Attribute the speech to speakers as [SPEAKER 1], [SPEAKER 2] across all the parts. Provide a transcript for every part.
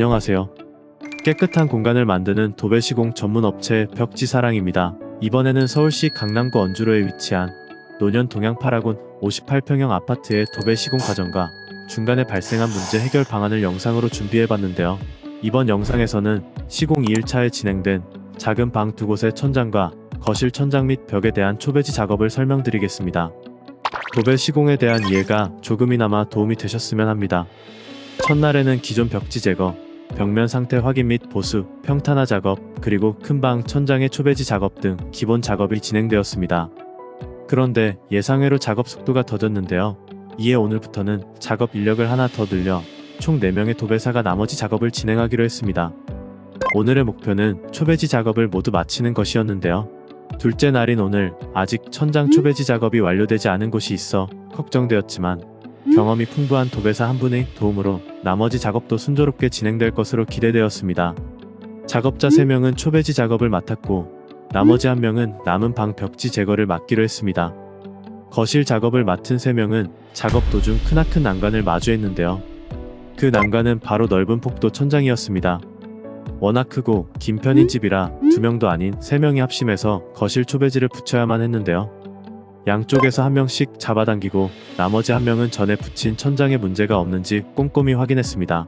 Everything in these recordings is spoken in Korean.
[SPEAKER 1] 안녕하세요. 깨끗한 공간을 만드는 도배시공 전문 업체 벽지사랑입니다. 이번에는 서울시 강남구 언주로에 위치한 노년 동양 파라곤 58평형 아파트의 도배시공 과정과 중간에 발생한 문제 해결 방안을 영상으로 준비해봤는데요. 이번 영상에서는 시공 2일차에 진행된 작은 방 두 곳의 천장과 거실 천장 및 벽에 대한 초배지 작업을 설명드리겠습니다. 도배 시공에 대한 이해가 조금이나마 도움이 되셨으면 합니다. 첫날에는 기존 벽지 제거, 벽면 상태 확인 및 보수, 평탄화 작업, 그리고 큰 방 천장의 초배지 작업 등 기본 작업이 진행되었습니다. 그런데 예상외로 작업 속도가 더뎠는데요. 이에 오늘부터는 작업 인력을 하나 더 늘려 총 4명의 도배사가 나머지 작업을 진행하기로 했습니다. 오늘의 목표는 초배지 작업을 모두 마치는 것이었는데요. 둘째 날인 오늘 아직 천장 초배지 작업이 완료되지 않은 곳이 있어 걱정되었지만 경험이 풍부한 도배사 한 분의 도움으로 나머지 작업도 순조롭게 진행될 것으로 기대되었습니다. 작업자 3명은 초배지 작업을 맡았고 나머지 한 명은 남은 방 벽지 제거를 맡기로 했습니다. 거실 작업을 맡은 3명은 작업 도중 크나큰 난간을 마주했는데요. 그 난간은 바로 넓은 폭도 천장이었습니다. 워낙 크고 긴 편인 집이라 두 명도 아닌 세 명이 합심해서 거실 초배지를 붙여야만 했는데요. 양쪽에서 한 명씩 잡아당기고 나머지 한 명은 전에 붙인 천장에 문제가 없는지 꼼꼼히 확인했습니다.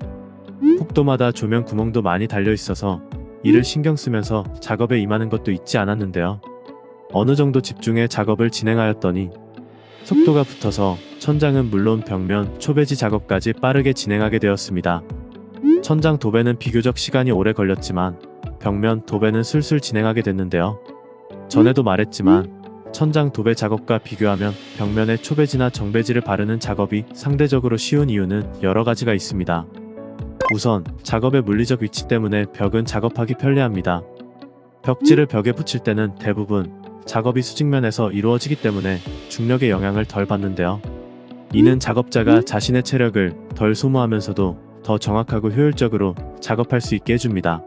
[SPEAKER 1] 폭도마다 조명 구멍도 많이 달려 있어서 이를 신경 쓰면서 작업에 임하는 것도 잊지 않았는데요. 어느 정도 집중해 작업을 진행하였더니 속도가 붙어서 천장은 물론 벽면, 초배지 작업까지 빠르게 진행하게 되었습니다. 천장 도배는 비교적 시간이 오래 걸렸지만 벽면 도배는 술술 진행하게 됐는데요. 전에도 말했지만 천장 도배 작업과 비교하면 벽면에 초배지나 정배지를 바르는 작업이 상대적으로 쉬운 이유는 여러 가지가 있습니다. 우선 작업의 물리적 위치 때문에 벽은 작업하기 편리합니다. 벽지를 벽에 붙일 때는 대부분 작업이 수직면에서 이루어지기 때문에 중력의 영향을 덜 받는데요. 이는 작업자가 자신의 체력을 덜 소모하면서도 더 정확하고 효율적으로 작업할 수 있게 해줍니다.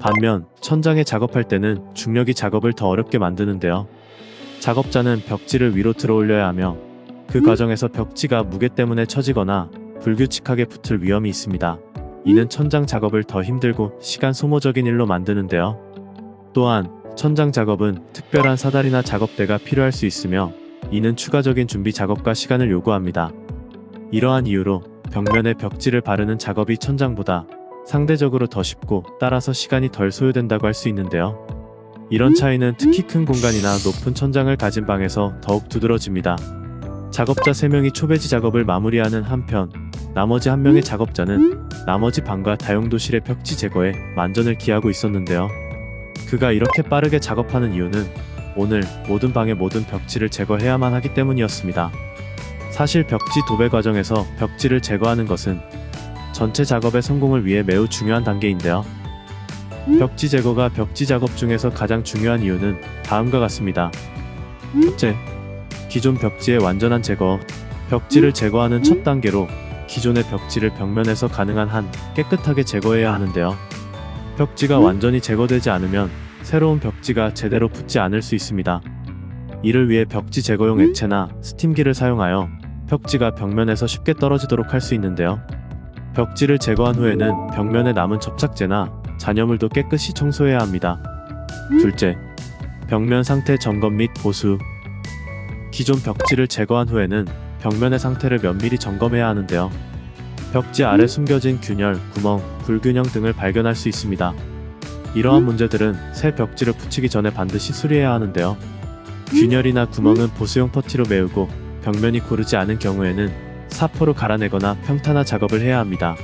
[SPEAKER 1] 반면 천장에 작업할 때는 중력이 작업을 더 어렵게 만드는데요. 작업자는 벽지를 위로 들어 올려야 하며 그 과정에서 벽지가 무게 때문에 처지거나 불규칙하게 붙을 위험이 있습니다. 이는 천장 작업을 더 힘들고 시간 소모적인 일로 만드는데요. 또한 천장 작업은 특별한 사다리나 작업대가 필요할 수 있으며 이는 추가적인 준비 작업과 시간을 요구합니다. 이러한 이유로 벽면에 벽지를 바르는 작업이 천장보다 상대적으로 더 쉽고 따라서 시간이 덜 소요된다고 할 수 있는데요. 이런 차이는 특히 큰 공간이나 높은 천장을 가진 방에서 더욱 두드러집니다. 작업자 3명이 초배지 작업을 마무리하는 한편 나머지 한 명의 작업자는 나머지 방과 다용도실의 벽지 제거에 만전을 기하고 있었는데요. 그가 이렇게 빠르게 작업하는 이유는 오늘 모든 방의 모든 벽지를 제거해야만 하기 때문이었습니다. 사실 벽지 도배 과정에서 벽지를 제거하는 것은 전체 작업의 성공을 위해 매우 중요한 단계인데요. 벽지 제거가 벽지 작업 중에서 가장 중요한 이유는 다음과 같습니다. 첫째, 기존 벽지의 완전한 제거. 벽지를 제거하는 첫 단계로 기존의 벽지를 벽면에서 가능한 한 깨끗하게 제거해야 하는데요. 벽지가 완전히 제거되지 않으면 새로운 벽지가 제대로 붙지 않을 수 있습니다. 이를 위해 벽지 제거용 액체나 스팀기를 사용하여 벽지가 벽면에서 쉽게 떨어지도록 할 수 있는데요. 벽지를 제거한 후에는 벽면에 남은 접착제나 잔여물도 깨끗이 청소해야 합니다. 둘째, 벽면 상태 점검 및 보수. 기존 벽지를 제거한 후에는 벽면의 상태를 면밀히 점검해야 하는데요. 벽지 아래 숨겨진 균열, 구멍, 불균형 등을 발견할 수 있습니다. 이러한 문제들은 새 벽지를 붙이기 전에 반드시 수리해야 하는데요. 균열이나 구멍은 보수용 퍼티로 메우고 벽면이 고르지 않은 경우에는 사포로 갈아내거나 평탄화 작업을 해야 합니다.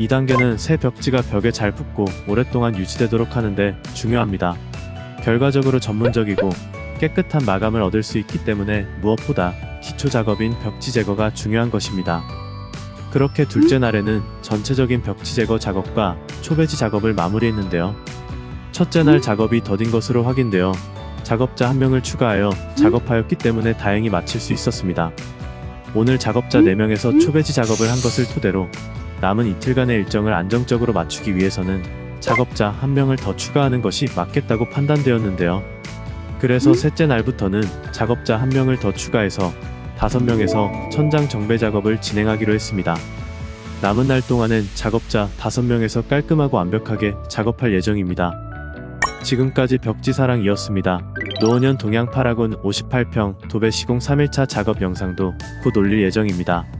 [SPEAKER 1] 2단계는 새 벽지가 벽에 잘 붙고 오랫동안 유지되도록 하는데 중요합니다. 결과적으로 전문적이고 깨끗한 마감을 얻을 수 있기 때문에 무엇보다 기초 작업인 벽지 제거가 중요한 것입니다. 그렇게 둘째 날에는 전체적인 벽지 제거 작업과 초배지 작업을 마무리했는데요. 첫째 날 작업이 더딘 것으로 확인되어 작업자 한 명을 추가하여 작업하였기 때문에 다행히 마칠 수 있었습니다. 오늘 작업자 4명에서 초배지 작업을 한 것을 토대로 남은 이틀간의 일정을 안정적으로 맞추기 위해서는 작업자 한 명을 더 추가하는 것이 맞겠다고 판단되었는데요. 그래서 셋째 날부터는 작업자 한 명을 더 추가해서 5명에서 천장 정배 작업을 진행하기로 했습니다. 남은 날 동안은 작업자 5명에서 깔끔하고 완벽하게 작업할 예정입니다. 지금까지 벽지사랑이었습니다. 노원현 동양 파라곤 58평 도배 시공 3일차 작업 영상도 곧 올릴 예정입니다.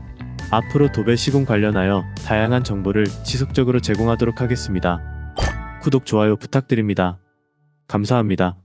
[SPEAKER 1] 앞으로 도배 시공 관련하여 다양한 정보를 지속적으로 제공하도록 하겠습니다. 구독, 좋아요 부탁드립니다. 감사합니다.